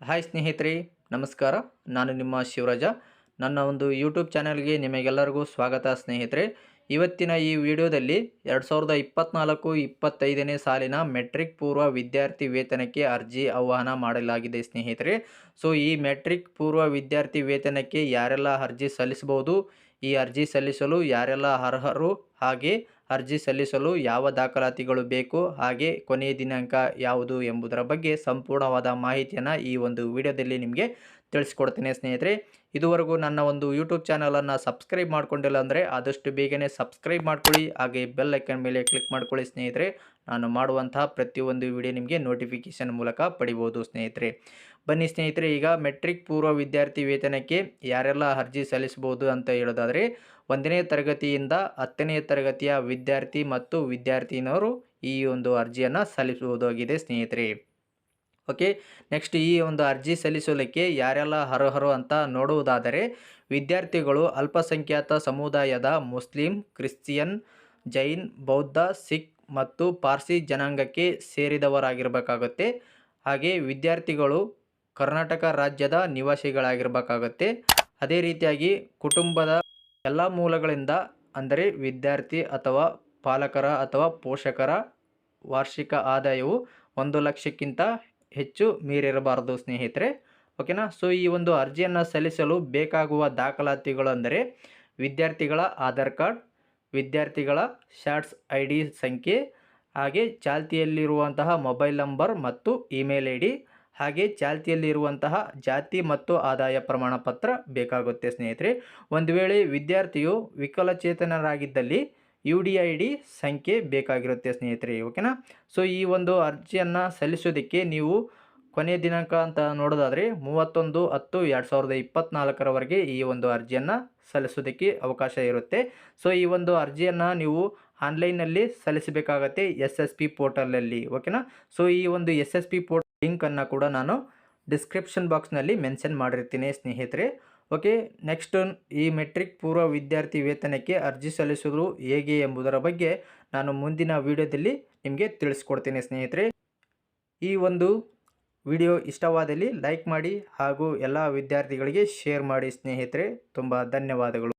Hi ಸ್ನೇಹಿತರೆ, ನಮಸ್ಕಾರ. ನಾನು ನಿಮ್ಮ ಶಿವರಾಜ. ನನ್ನ ಒಂದು ಯೂಟ್ಯೂಬ್ ಚಾನಲ್ಗೆ ನಿಮಗೆಲ್ಲರಿಗೂ ಸ್ವಾಗತ ಸ್ನೇಹಿತರೆ. ಇವತ್ತಿನ ಈ ವಿಡಿಯೋದಲ್ಲಿ ಎರಡು ಸಾವಿರದ ಇಪ್ಪತ್ತ್ನಾಲ್ಕು ಇಪ್ಪತ್ತೈದನೇ ಸಾಲಿನ ಮೆಟ್ರಿಕ್ ಪೂರ್ವ ವಿದ್ಯಾರ್ಥಿ ವೇತನಕ್ಕೆ ಅರ್ಜಿ ಆಹ್ವಾನ ಮಾಡಲಾಗಿದೆ ಸ್ನೇಹಿತರೆ. ಸೊ ಈ ಮೆಟ್ರಿಕ್ ಪೂರ್ವ ವಿದ್ಯಾರ್ಥಿ ವೇತನಕ್ಕೆ ಯಾರೆಲ್ಲ ಅರ್ಜಿ ಸಲ್ಲಿಸಬಹುದು? ಈ ಅರ್ಜಿ ಸಲ್ಲಿಸಲು ಯಾರೆಲ್ಲ ಅರ್ಹರು? ಹಾಗೆ ಅರ್ಜಿ ಸಲ್ಲಿಸಲು ಯಾವ ದಾಖಲಾತಿಗಳು ಬೇಕು? ಹಾಗೆ ಕೊನೆಯ ದಿನಾಂಕ ಯಾವುದು ಎಂಬುದರ ಬಗ್ಗೆ ಸಂಪೂರ್ಣವಾದ ಮಾಹಿತಿಯನ್ನು ಈ ಒಂದು ವಿಡಿಯೋದಲ್ಲಿ ನಿಮಗೆ ತಿಳಿಸ್ಕೊಡ್ತೇನೆ ಸ್ನೇಹಿತರೆ. ಇದುವರೆಗೂ ನನ್ನ ಒಂದು ಯೂಟ್ಯೂಬ್ ಚಾನಲನ್ನು ಸಬ್ಸ್ಕ್ರೈಬ್ ಮಾಡ್ಕೊಂಡಿಲ್ಲ ಅಂದರೆ ಆದಷ್ಟು ಬೇಗನೆ ಸಬ್ಸ್ಕ್ರೈಬ್ ಮಾಡ್ಕೊಳ್ಳಿ. ಹಾಗೆ ಬೆಲ್ ಐಕನ್ ಮೇಲೆ ಕ್ಲಿಕ್ ಮಾಡ್ಕೊಳ್ಳಿ ಸ್ನೇಹಿತರೆ. ನಾನು ಮಾಡುವಂತಹ ಪ್ರತಿಯೊಂದು ವಿಡಿಯೋ ನಿಮಗೆ ನೋಟಿಫಿಕೇಷನ್ ಮೂಲಕ ಪಡಿಬೋದು ಸ್ನೇಹಿತರೆ. ಬನ್ನಿ ಸ್ನೇಹಿತರೆ, ಈಗ ಮೆಟ್ರಿಕ್ ಪೂರ್ವ ವಿದ್ಯಾರ್ಥಿ ವೇತನಕ್ಕೆ ಯಾರೆಲ್ಲ ಅರ್ಜಿ ಸಲ್ಲಿಸಬಹುದು ಅಂತ ಹೇಳೋದಾದರೆ, ಒಂದನೇ ತರಗತಿಯಿಂದ ಹತ್ತನೇ ತರಗತಿಯ ವಿದ್ಯಾರ್ಥಿ ಮತ್ತು ವಿದ್ಯಾರ್ಥಿನವರು ಈ ಒಂದು ಅರ್ಜಿಯನ್ನು ಸಲ್ಲಿಸುವುದಾಗಿದೆ ಸ್ನೇಹಿತರೆ. ಓಕೆ ನೆಕ್ಸ್ಟ್ ಈ ಒಂದು ಅರ್ಜಿ ಸಲ್ಲಿಸಲಿಕ್ಕೆ ಯಾರೆಲ್ಲ ಅರ್ಹರು ಅಂತ ನೋಡುವುದಾದರೆ, ವಿದ್ಯಾರ್ಥಿಗಳು ಅಲ್ಪಸಂಖ್ಯಾತ ಸಮುದಾಯದ ಮುಸ್ಲಿಂ, ಕ್ರಿಶ್ಚಿಯನ್, ಜೈನ್, ಬೌದ್ಧ, ಸಿಖ್ ಮತ್ತು ಪಾರ್ಸಿ ಜನಾಂಗಕ್ಕೆ ಸೇರಿದವರಾಗಿರಬೇಕಾಗುತ್ತೆ. ಹಾಗೆ ವಿದ್ಯಾರ್ಥಿಗಳು ಕರ್ನಾಟಕ ರಾಜ್ಯದ ನಿವಾಸಿಗಳಾಗಿರಬೇಕಾಗುತ್ತೆ. ಅದೇ ರೀತಿಯಾಗಿ ಕುಟುಂಬದ ಎಲ್ಲ ಮೂಲಗಳಿಂದ, ಅಂದರೆ ವಿದ್ಯಾರ್ಥಿ ಅಥವಾ ಪಾಲಕರ ಅಥವಾ ಪೋಷಕರ ವಾರ್ಷಿಕ ಆದಾಯವು ಒಂದು ಲಕ್ಷಕ್ಕಿಂತ ಹೆಚ್ಚು ಮೀರಿರಬಾರದು, ಸ್ನೇಹಿತರೆ. ಓಕೆನಾ? ಸೊ, ಈ ಒಂದು ಅರ್ಜಿಯನ್ನು ಸಲ್ಲಿಸಲು ಬೇಕಾಗುವ ದಾಖಲಾತಿಗಳು ಅಂದರೆ ವಿದ್ಯಾರ್ಥಿಗಳ ಆಧಾರ್ ಕಾರ್ಡ್ ವಿದ್ಯಾರ್ಥಿಗಳ ಶಾರ್ಟ್ಸ್ ಐ ಡಿ ಸಂಖ್ಯೆ ಹಾಗೆ ಚಾಲ್ತಿಯಲ್ಲಿರುವಂತಹ ಮೊಬೈಲ್ ನಂಬರ್ ಮತ್ತು ಇಮೇಲ್ ಐ ಡಿ ಹಾಗೆ ಚಾಲ್ತಿಯಲ್ಲಿರುವಂತಹ ಜಾತಿ ಮತ್ತು ಆದಾಯ ಪ್ರಮಾಣ ಪತ್ರ ಬೇಕಾಗುತ್ತೆ ಸ್ನೇಹಿತರೆ. ಒಂದು ವೇಳೆ ವಿದ್ಯಾರ್ಥಿಯು ವಿಕಲಚೇತನರಾಗಿದ್ದಲ್ಲಿ ಯು ಡಿ ಐ ಡಿ ಸಂಖ್ಯೆ ಬೇಕಾಗಿರುತ್ತೆ ಸ್ನೇಹಿತರೆ, ಓಕೆನಾ? ಸೊ ಈ ಒಂದು ಅರ್ಜಿಯನ್ನು ಸಲ್ಲಿಸೋದಕ್ಕೆ ನೀವು ಕೊನೆಯ ದಿನಾಂಕ ಅಂತ ನೋಡೋದಾದರೆ ಮೂವತ್ತೊಂದು ಹತ್ತು ಎರಡು ಸಾವಿರದ ಇಪ್ಪತ್ತ್ನಾಲ್ಕರವರೆಗೆ ಈ ಒಂದು ಅರ್ಜಿಯನ್ನು ಸಲ್ಲಿಸೋದಕ್ಕೆ ಅವಕಾಶ ಇರುತ್ತೆ. ಸೊ ಈ ಒಂದು ಅರ್ಜಿಯನ್ನು ನೀವು ಆನ್ಲೈನಲ್ಲಿ ಸಲ್ಲಿಸಬೇಕಾಗತ್ತೆ ಎಸ್ ಎಸ್ ಪಿ ಪೋರ್ಟಲಲ್ಲಿ ಓಕೆನಾ ಸೊ ಈ ಒಂದು ಎಸ್ ಎಸ್ ಪಿ ಪೋರ್ಟ್ ಲಿಂಕನ್ನು ಕೂಡ ನಾನು ಡಿಸ್ಕ್ರಿಪ್ಷನ್ ಬಾಕ್ಸ್ನಲ್ಲಿ ಮೆನ್ಷನ್ ಮಾಡಿರ್ತೀನಿ ಸ್ನೇಹಿತರೆ ಓಕೆ ನೆಕ್ಸ್ಟ್ ಈ ಮೆಟ್ರಿಕ್ ಪೂರ್ವ ವಿದ್ಯಾರ್ಥಿ ವೇತನಕ್ಕೆ ಅರ್ಜಿ ಸಲ್ಲಿಸೋದು ಹೇಗೆ ಎಂಬುದರ ಬಗ್ಗೆ ನಾನು ಮುಂದಿನ ವಿಡಿಯೋದಲ್ಲಿ ನಿಮಗೆ ತಿಳಿಸ್ಕೊಡ್ತೀನಿ ಸ್ನೇಹಿತರೆ. ಈ ಒಂದು ವಿಡಿಯೋ ಇಷ್ಟವಾದಲ್ಲಿ ಲೈಕ್ ಮಾಡಿ ಹಾಗೂ ಎಲ್ಲ ವಿದ್ಯಾರ್ಥಿಗಳಿಗೆ ಶೇರ್ ಮಾಡಿ ಸ್ನೇಹಿತರೆ ತುಂಬ ಧನ್ಯವಾದಗಳು.